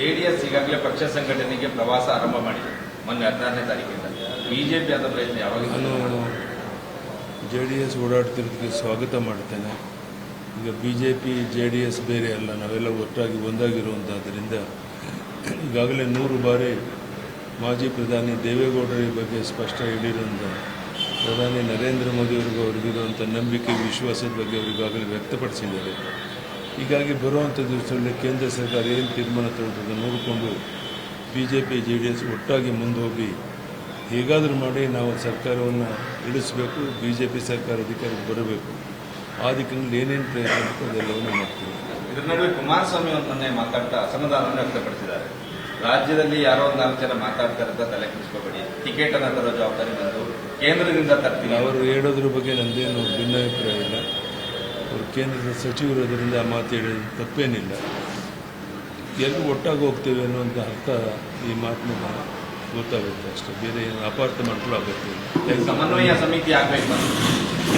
JDS ಈಗಾಗಲೇ ಪಕ್ಷ ಸಂಘಟನೆಗೆ ಪ್ರವಾಸ ಆರಂಭ ಮಾಡಿದೆ. ಮೊನ್ನೆ ಹದಿನಾರನೇ ತಾರೀಕಿಂದ ಬಿಜೆಪಿ ಆದ ಪ್ರಯತ್ನ ಯಾವಾಗ ಜೆ ಡಿ ಎಸ್ ಓಡಾಡ್ತಿರೋದಕ್ಕೆ ಸ್ವಾಗತ ಮಾಡ್ತೇನೆ. ಈಗ B J P J D S ಬೇರೆ ಅಲ್ಲ, ನಾವೆಲ್ಲ ಒಟ್ಟಾಗಿ ಒಂದಾಗಿರುವಂಥದ್ದರಿಂದ ಈಗಾಗಲೇ ನೂರು ಬಾರಿ ಮಾಜಿ ಪ್ರಧಾನಿ ದೇವೇಗೌಡರ ಬಗ್ಗೆ ಸ್ಪಷ್ಟ ಹೇಳಿರುವಂಥ ಪ್ರಧಾನಿ ನರೇಂದ್ರ ಮೋದಿಯವ್ರಿಗೂ ಅವ್ರಿಗಿರುವಂಥ ನಂಬಿಕೆ, ವಿಶ್ವಾಸದ ಬಗ್ಗೆ ಅವರು ಈಗಾಗಲೇ ವ್ಯಕ್ತಪಡಿಸಿದ್ದಾರೆ. ಹೀಗಾಗಿ ಬರುವಂಥ ದಿವಸದಲ್ಲಿ ಕೇಂದ್ರ ಸರ್ಕಾರ ಏನು ತೀರ್ಮಾನ ತಗೊಳ್ತದೆ ನೋಡಿಕೊಂಡು B J P J D S ಒಟ್ಟಾಗಿ ಮುಂದೆ ಹೋಗಿ ಹೇಗಾದರೂ ಮಾಡಿ ನಾವು ಸರ್ಕಾರವನ್ನು ಇಳಿಸಬೇಕು ಬಿ ಜೆ ಪಿ ಸರ್ಕಾರ ಅಧಿಕಾರಕ್ಕೆ ಬರಬೇಕು. ಆ ದಿಕ್ಕಿನಲ್ಲಿ ಏನೇನು ಪ್ರಯತ್ನ ಬೇಕೋ ಅದೆಲ್ಲವನ್ನು ಮಾಡ್ತೀವಿ. ಇದರ ನಡುವೆ ಕುಮಾರಸ್ವಾಮಿ ಅವರು ಮೊನ್ನೆ ಮಾತಾಡ್ತಾ ಅಸಮಾಧಾನವನ್ನು ವ್ಯಕ್ತಪಡಿಸಿದ್ದಾರೆ. ರಾಜ್ಯದಲ್ಲಿ ಯಾರೋ ಒಂದು ನಾಲ್ಕು ಜನ ಮಾತಾಡ್ತಾರೆ ಅಂತ ತಲೆ ಕೆಡಿಸ್ಕೋಬೇಡಿ. ಟಿಕೆಟ್ ಅನ್ನ ತರೋ ಜವಾಬ್ದಾರಿ ಬಂದು ಕೇಂದ್ರದಿಂದ ತರ್ತೀವಿ ಅವರು ಹೇಳೋದ್ರ ಬಗ್ಗೆ ನಂದೇನು ಭಿನ್ನಾಭಿಪ್ರಾಯ ಇಲ್ಲ. ಅವರು ಕೇಂದ್ರದ ಸಚಿವರಾದ್ರಿಂದ ಆ ಮಾತು ಹೇಳಿದ ತಪ್ಪೇನಿಲ್ಲ. ಎಲ್ಲರೂ ಒಟ್ಟಾಗಿ ಹೋಗ್ತೇವೆ ಅನ್ನುವಂಥ ಅರ್ಥ ಈ ಮಾತಿನ ಗೊತ್ತಾಗುತ್ತೆ ಅಷ್ಟೇ. ಬೇರೆ ಏನು ಅಪಾರ್ಥ ಮಾಡ್ಕೊಳ್ಳೋ ಅಗತ್ಯ ಸಮನ್ವಯ ಸಮಿತಿ ಆಗ್ಬೇಕು.